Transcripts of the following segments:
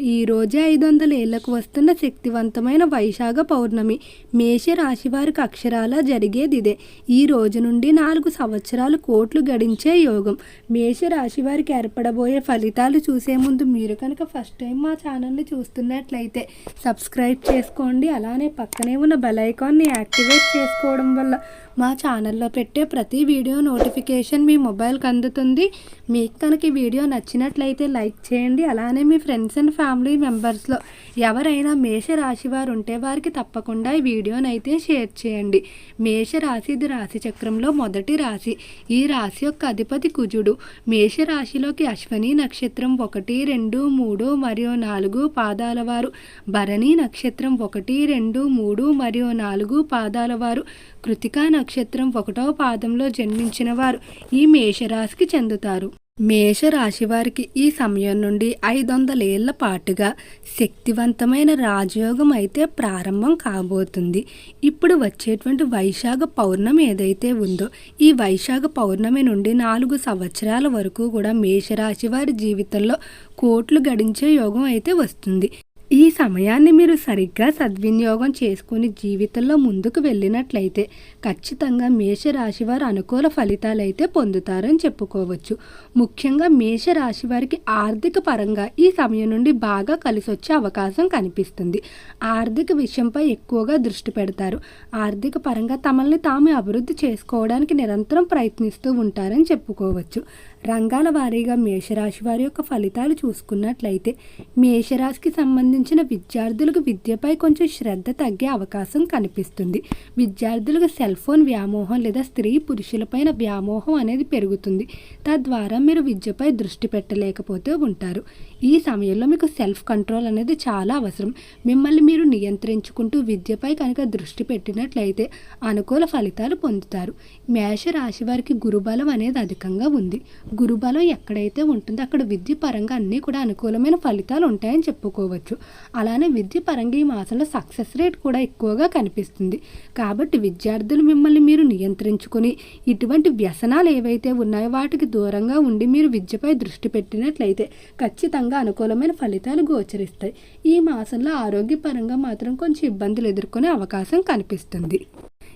ఈ రోజే ఐదు వందల ఏళ్ళకు వస్తున్న శక్తివంతమైన వైశాఖ పౌర్ణమి. మేష రాశి వారికి అక్షరాల జరిగేది ఇదే ఈ రోజు నుండి నాలుగు సంవత్సరాలు కోట్లు గడించే యోగం. మేష రాశి వారికి ఏర్పడబోయే ఫలితాలు చూసే ముందు మీరు కనుక ఫస్ట్ టైం మా ఛానల్ని చూస్తున్నట్లయితే సబ్స్క్రైబ్ చేసుకోండి. అలానే పక్కనే ఉన్న బెల్ ఐకాన్ని యాక్టివేట్ చేసుకోవడం వల్ల మా ఛానల్లో పెట్టే ప్రతి వీడియో నోటిఫికేషన్ మీ మొబైల్కి అందుతుంది. మీకు కనుక ఈ వీడియో నచ్చినట్లయితే లైక్ చేయండి. అలానే మీ ఫ్రెండ్స్ అండ్ ఫ్యామిలీ ఫ్యామిలీ మెంబర్స్లో ఎవరైనా మేష రాశి వారు ఉంటే వారికి తప్పకుండా ఈ వీడియోనైతే అయితే షేర్ చేయండి. మేషరాశి ఇది రాశి చక్రంలో మొదటి రాశి. ఈ రాశి యొక్క అధిపతి కుజుడు. మేష రాశిలోకి అశ్వని నక్షత్రం ఒకటి రెండు మూడు మరియు నాలుగు పాదాల వారు. భరణి నక్షత్రం ఒకటి రెండు మూడు మరియు నాలుగు పాదాల వారు. కృతికా నక్షత్రం ఒకటవ పాదంలో జన్మించిన వారు. ఈ మేషరాశికి చెందుతారు. మేషరాశి వారికి ఈ సమయం నుండి ఐదు వందల ఏళ్ళ పాటుగా శక్తివంతమైన రాజయోగం అయితే ప్రారంభం కాబోతుంది. ఇప్పుడు వచ్చేటువంటి వైశాఖ పౌర్ణమి ఏదైతే ఉందో ఈ వైశాఖ పౌర్ణమి నుండి నాలుగు సంవత్సరాల వరకు కూడా మేషరాశి వారి జీవితంలో కోట్లు గడించే యోగం అయితే వస్తుంది. సమయాన్ని మీరు సరిగ్గా సద్వినియోగం చేసుకుని జీవితంలో ముందుకు వెళ్ళినట్లయితే ఖచ్చితంగా మేషరాశి వారు అనుకూల ఫలితాలు అయితే పొందుతారని చెప్పుకోవచ్చు. ముఖ్యంగా మేషరాశి వారికి ఆర్థిక పరంగా ఈ సమయం నుండి బాగా కలిసొచ్చే అవకాశం కనిపిస్తుంది. ఆర్థిక విషయంపై ఎక్కువగా దృష్టి పెడతారు. ఆర్థిక పరంగా తమల్ని తాము అభివృద్ధి చేసుకోవడానికి నిరంతరం ప్రయత్నిస్తూ ఉంటారని చెప్పుకోవచ్చు. రంగాల వారీగా మేషరాశి వారి యొక్క ఫలితాలు చూసుకున్నట్లయితే మేషరాశికి సంబంధించిన విద్యార్థులకు విద్యపై కొంచెం శ్రద్ధ తగ్గే అవకాశం కనిపిస్తుంది. విద్యార్థులకు సెల్ ఫోన్ వ్యామోహం లేదా స్త్రీ పురుషులపైన వ్యామోహం అనేది పెరుగుతుంది. తద్వారా మీరు విద్యపై దృష్టి పెట్టలేకపోతే ఉంటారు. ఈ సమయంలో మీకు సెల్ఫ్ కంట్రోల్ అనేది చాలా అవసరం. మిమ్మల్ని మీరు నియంత్రించుకుంటూ విద్యపై కనుక దృష్టి పెట్టినట్లయితే అనుకూల ఫలితాలు పొందుతారు. మేష రాశి వారికి గురుబలం అనేది అధికంగా ఉంది. గురుబలం ఎక్కడైతే ఉంటుందో అక్కడ విద్య పరంగా అన్నీ కూడా అనుకూలమైన ఫలితాలు ఉంటాయని చెప్పుకోవచ్చు. అలానే విద్య పరంగా ఈ మాసంలో సక్సెస్ రేట్ కూడా ఎక్కువగా కనిపిస్తుంది. కాబట్టి విద్యార్థులు మిమ్మల్ని మీరు నియంత్రించుకొని ఇటువంటి వ్యసనాలు ఏవైతే ఉన్నాయో వాటికి దూరంగా ఉండి మీరు విద్యపై దృష్టి పెట్టినట్లయితే ఖచ్చితంగా అనుకూలమైన ఫలితాలు గోచరిస్తాయి. ఈ మాసంలో ఆరోగ్యపరంగా మాత్రం కొంచెం ఇబ్బందులు ఎదుర్కొనే అవకాశం కనిపిస్తుంది.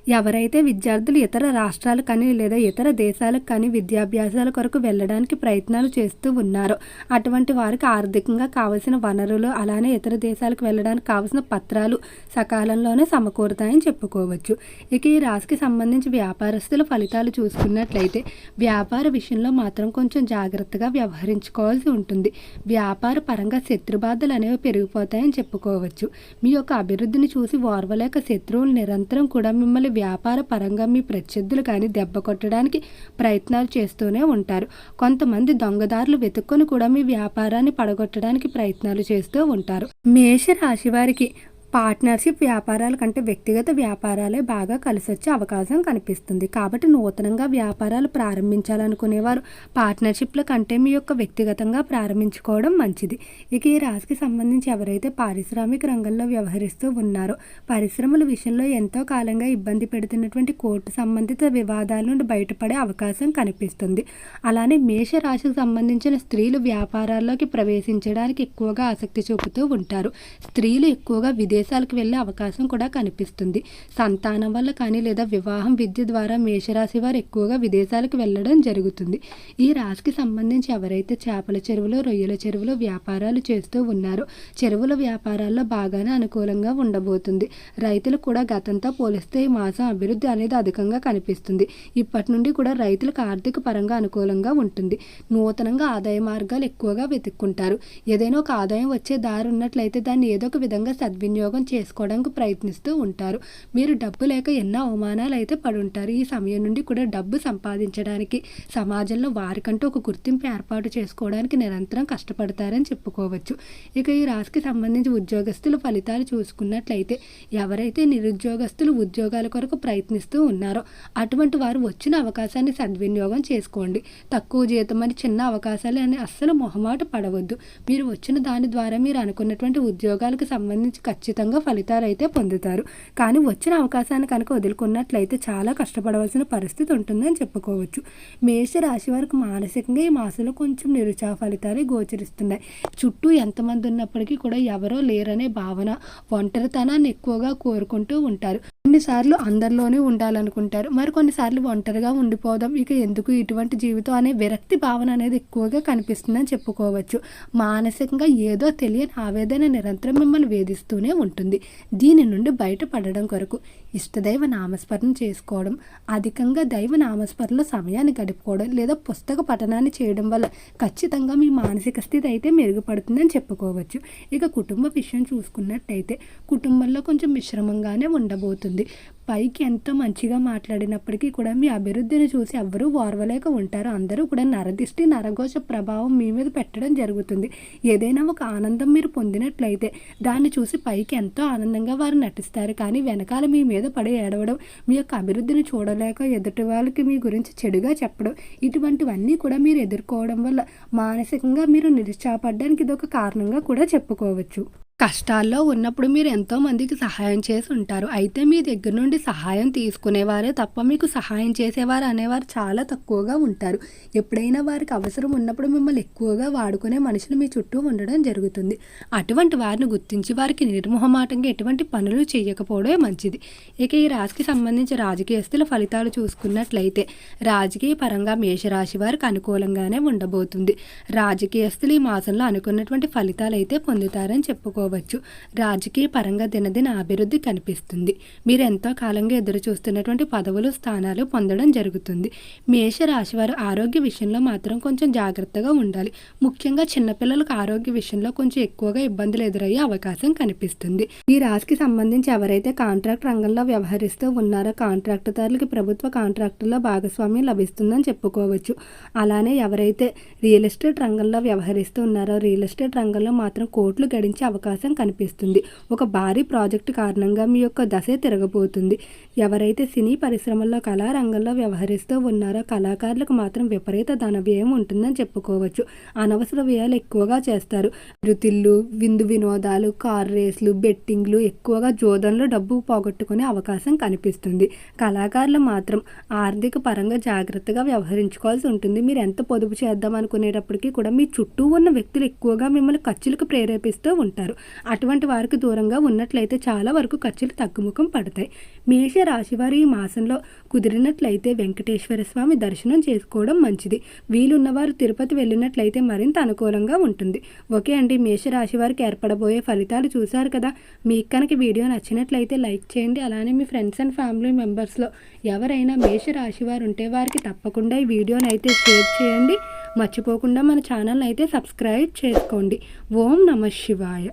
ఎవరైతే విద్యార్థులు ఇతర రాష్ట్రాలు కానీ లేదా ఇతర దేశాలకు కానీ విద్యాభ్యాసాల కొరకు వెళ్ళడానికి ప్రయత్నాలు చేస్తూ ఉన్నారో. అటువంటి వారికి ఆర్థికంగా కావలసిన వనరులు అలానే ఇతర దేశాలకు వెళ్ళడానికి కావలసిన పత్రాలు సకాలంలోనే సమకూరుతాయని చెప్పుకోవచ్చు. ఇక ఈ రాశికి సంబంధించి వ్యాపారస్తుల ఫలితాలు చూసుకున్నట్లయితే వ్యాపార విషయంలో మాత్రం కొంచెం జాగ్రత్తగా వ్యవహరించుకోవాల్సి ఉంటుంది. వ్యాపార పరంగా శత్రుబాధలు అనేవి పెరిగిపోతాయని చెప్పుకోవచ్చు. మీ యొక్క అభివృద్ధిని చూసి ఓర్వలేక శత్రువులు నిరంతరం కూడా మిమ్మల్ని వ్యాపార పరంగా మీ ప్రత్యర్థులు కానీ దెబ్బ కొట్టడానికి ప్రయత్నాలు చేస్తూనే ఉంటారు. కొంతమంది దొంగదారులు వెతుక్కొని కూడా మీ వ్యాపారాన్ని పడగొట్టడానికి ప్రయత్నాలు చేస్తూ ఉంటారు. మేష రాశి వారికి పార్ట్నర్షిప్ వ్యాపారాల కంటే వ్యక్తిగత వ్యాపారాలే బాగా కలిసి వచ్చే అవకాశం కనిపిస్తుంది. కాబట్టి నూతనంగా వ్యాపారాలు ప్రారంభించాలనుకునేవారు పార్ట్నర్షిప్ల కంటే మీ యొక్క వ్యక్తిగతంగా ప్రారంభించుకోవడం మంచిది. ఇక ఈ రాశికి సంబంధించి ఎవరైతే పారిశ్రామిక రంగంలో వ్యవహరిస్తూ ఉన్నారో పరిశ్రమల విషయంలో ఎంతో కాలంగా ఇబ్బంది పెడుతున్నటువంటి కోర్టు సంబంధిత వివాదాల నుండి బయటపడే అవకాశం కనిపిస్తుంది. అలానే మేష రాశికి సంబంధించిన స్త్రీలు వ్యాపారాల్లోకి ప్రవేశించడానికి ఎక్కువగా ఆసక్తి చూపుతూ ఉంటారు. స్త్రీలు ఎక్కువగా విదేశాలకు వెళ్ళే అవకాశం కూడా కనిపిస్తుంది. సంతానం వల్ల కానీ లేదా వివాహం విద్య ద్వారా మేషరాశి వారు ఎక్కువగా విదేశాలకు వెళ్ళడం జరుగుతుంది. ఈ రాశికి సంబంధించి ఎవరైతే చేపల చెరువులో రొయ్యల చెరువులో వ్యాపారాలు చేస్తూ ఉన్నారో చెరువుల వ్యాపారాల్లో బాగానే అనుకూలంగా ఉండబోతుంది. రైతులు కూడా గతంతో పోలిస్తే ఈ మాసం అభివృద్ధి అనేది అధికంగా కనిపిస్తుంది. ఇప్పటి నుండి కూడా రైతులకు ఆర్థిక పరంగా అనుకూలంగా ఉంటుంది. నూతనంగా ఆదాయ మార్గాలు ఎక్కువగా వెతుక్కుంటారు. ఏదైనా ఒక ఆదాయం వచ్చే దారి ఉన్నట్లయితే దాన్ని ఏదో ఒక విధంగా సద్వినియోగం చేసుకోవడానికి ప్రయత్నిస్తూ ఉంటారు. మీరు డబ్బు లేక ఎన్నో అవమానాలు అయితే పడుంటారు. ఈ సమయం నుండి కూడా డబ్బు సంపాదించడానికి సమాజంలో వారికంటూ ఒక గుర్తింపు ఏర్పాటు చేసుకోవడానికి నిరంతరం కష్టపడతారని చెప్పుకోవచ్చు. ఇక ఈ రాశికి సంబంధించి ఉద్యోగస్తుల ఫలితాలు చూసుకున్నట్లయితే ఎవరైతే నిరుద్యోగస్తులు ఉద్యోగాల కొరకు ప్రయత్నిస్తూ ఉన్నారో అటువంటి వారు వచ్చిన అవకాశాన్ని సద్వినియోగం చేసుకోండి. తక్కువ జీతం అని చిన్న అవకాశాలు అని అస్సలు మొహమాట పడవద్దు. మీరు వచ్చిన దాని ద్వారా మీరు అనుకున్నటువంటి ఉద్యోగాలకు సంబంధించి ఖచ్చితంగా ఖచ్చితంగా ఫలితాలు అయితే పొందుతారు. కానీ వచ్చిన అవకాశాన్ని కనుక వదులుకున్నట్లయితే చాలా కష్టపడవలసిన పరిస్థితి ఉంటుందని చెప్పుకోవచ్చు. మేష రాశి వారికి మానసికంగా ఈ మాసంలో కొంచెం నిరుత్సాహ ఫలితాలు గోచరిస్తున్నాయి. చుట్టూ ఎంతమంది ఉన్నప్పటికీ కూడా ఎవరో లేరనే భావన ఒంటరితనాన్ని ఎక్కువగా కోరుకుంటూ ఉంటారు. కొన్నిసార్లు అందరిలోనే ఉండాలనుకుంటారు. మరి కొన్నిసార్లు ఒంటరిగా ఉండిపోదాం. ఇక ఎందుకు ఇటువంటి జీవితం అనే విరక్తి భావన అనేది ఎక్కువగా కనిపిస్తుందని చెప్పుకోవచ్చు. మానసికంగా ఏదో తెలియని ఆవేదన నిరంతరం మిమ్మల్ని వేధిస్తూనే ఉంటుంది. దీని నుండి బయటపడడం కొరకు ఇష్టదైవ నామస్మరణ చేసుకోవడం అధికంగా దైవ నామస్మరణలో సమయాన్ని గడుపుకోవడం లేదా పుస్తక పఠనాన్ని చేయడం వల్ల ఖచ్చితంగా మీ మానసిక స్థితి అయితే మెరుగుపడుతుందని చెప్పుకోవచ్చు. ఇక కుటుంబ విషయం చూసుకున్నట్టయితే కుటుంబంలో కొంచెం మిశ్రమంగానే ఉండబోతుంది. పైకి ఎంతో మంచిగా మాట్లాడినప్పటికీ కూడా మీ అభివృద్ధిని చూసి ఎవ్వరూ ఓర్వలేక ఉంటారు. అందరూ కూడా నరదిష్టి నరఘోష ప్రభావం మీ మీద పెట్టడం జరుగుతుంది. ఏదైనా ఒక ఆనందం మీరు పొందినట్లయితే దాన్ని చూసి పైకి ఎంతో ఆనందంగా వారు నటిస్తారు. కానీ వెనకాల మీ మీద పడి ఏడవడం మీ యొక్క అభివృద్ధిని చూడలేక ఎదుటి వాళ్ళకి మీ గురించి చెడుగా చెప్పడం ఇటువంటివన్నీ కూడా మీరు ఎదుర్కోవడం వల్ల మానసికంగా మీరు నిరుత్సాహపడడానికి ఇది ఒక కారణంగా కూడా చెప్పుకోవచ్చు. కష్టాల్లో ఉన్నప్పుడు మీరు ఎంతోమందికి సహాయం చేసి ఉంటారు. అయితే మీ దగ్గర నుండి సహాయం తీసుకునేవారే తప్ప మీకు సహాయం చేసేవారు అనేవారు చాలా తక్కువగా ఉంటారు. ఎప్పుడైనా వారికి అవసరం ఉన్నప్పుడు మిమ్మల్ని ఎక్కువగా వాడుకునే మనుషులు మీ చుట్టూ ఉండడం జరుగుతుంది. అటువంటి వారిని గుర్తించి వారికి నిర్మోహమాటంగా ఎటువంటి పనులు చేయకపోవడమే మంచిది. ఇక ఈ రాశికి సంబంధించి రాజకీయస్తుల ఫలితాలు చూసుకున్నట్లయితే రాజకీయ పరంగా మేషరాశి వారికి అనుకూలంగానే ఉండబోతుంది. రాజకీయస్తులు ఈ మాసంలో అనుకున్నటువంటి ఫలితాలు అయితే పొందుతారని చెప్పుకో చెప్పుకోవచ్చు రాజకీయ పరంగా దినదిన అభివృద్ధి కనిపిస్తుంది. మీరు ఎంతో కాలంగా ఎదురు చూస్తున్నటువంటి పదవులు స్థానాలు పొందడం జరుగుతుంది. మేష రాశి వారు ఆరోగ్య విషయంలో మాత్రం కొంచెం జాగ్రత్తగా ఉండాలి. ముఖ్యంగా చిన్నపిల్లలకు ఆరోగ్య విషయంలో కొంచెం ఎక్కువగా ఇబ్బందులు ఎదురయ్యే అవకాశం కనిపిస్తుంది. ఈ రాశికి సంబంధించి ఎవరైతే కాంట్రాక్ట్ రంగంలో వ్యవహరిస్తూ ఉన్నారో కాంట్రాక్టుదారులకి ప్రభుత్వ కాంట్రాక్టుల్లో భాగస్వామ్యం లభిస్తుందని చెప్పుకోవచ్చు. అలానే ఎవరైతే రియల్ ఎస్టేట్ రంగంలో వ్యవహరిస్తూ ఉన్నారో రియల్ ఎస్టేట్ రంగంలో మాత్రం కోట్లు గడించే అవకాశం అవకాశం కనిపిస్తుంది. ఒక భారీ ప్రాజెక్టు కారణంగా మీ యొక్క దశే తిరగబోతుంది. ఎవరైతే సినీ పరిశ్రమల్లో కళారంగంలో వ్యవహరిస్తూ ఉన్నారో కళాకారులకు మాత్రం విపరీత ధన వ్యయం ఉంటుందని చెప్పుకోవచ్చు. అనవసర వ్యయాలు ఎక్కువగా చేస్తారు. వృత్తిళ్ళు విందు వినోదాలు కార్ రేసులు బెట్టింగ్లు ఎక్కువగా జోదంలో డబ్బు పోగొట్టుకునే అవకాశం కనిపిస్తుంది. కళాకారులు మాత్రం ఆర్థిక పరంగా జాగ్రత్తగా వ్యవహరించుకోవాల్సి ఉంటుంది. మీరు ఎంత పొదుపు చేద్దాం అనుకునేటప్పటికీ కూడా మీ చుట్టూ ఉన్న వ్యక్తులు ఎక్కువగా మిమ్మల్ని ఖర్చులకు ప్రేరేపిస్తూ ఉంటారు. అటువంటి వారికి దూరంగా ఉన్నట్లయితే చాలా వరకు ఖర్చులు తగ్గుముఖం పడతాయి. మేష రాశివారు ఈ మాసంలో కుదిరినట్లయితే వెంకటేశ్వర స్వామి దర్శనం చేసుకోవడం మంచిది. వీలున్నవారు తిరుపతి వెళ్ళినట్లయితే మరింత అనుకూలంగా ఉంటుంది. ఓకే అండి మేష రాశి వారికి ఏర్పడబోయే ఫలితాలు చూశారు కదా? మీకు కనుక వీడియో నచ్చినట్లయితే లైక్ చేయండి. అలానే మీ ఫ్రెండ్స్ అండ్ ఫ్యామిలీ మెంబర్స్లో ఎవరైనా మేష రాశివారు ఉంటే వారికి తప్పకుండా ఈ వీడియోని అయితే షేర్ చేయండి. మర్చిపోకుండా మన ఛానల్ని అయితే సబ్స్క్రైబ్ చేసుకోండి. ఓం నమ శివాయ.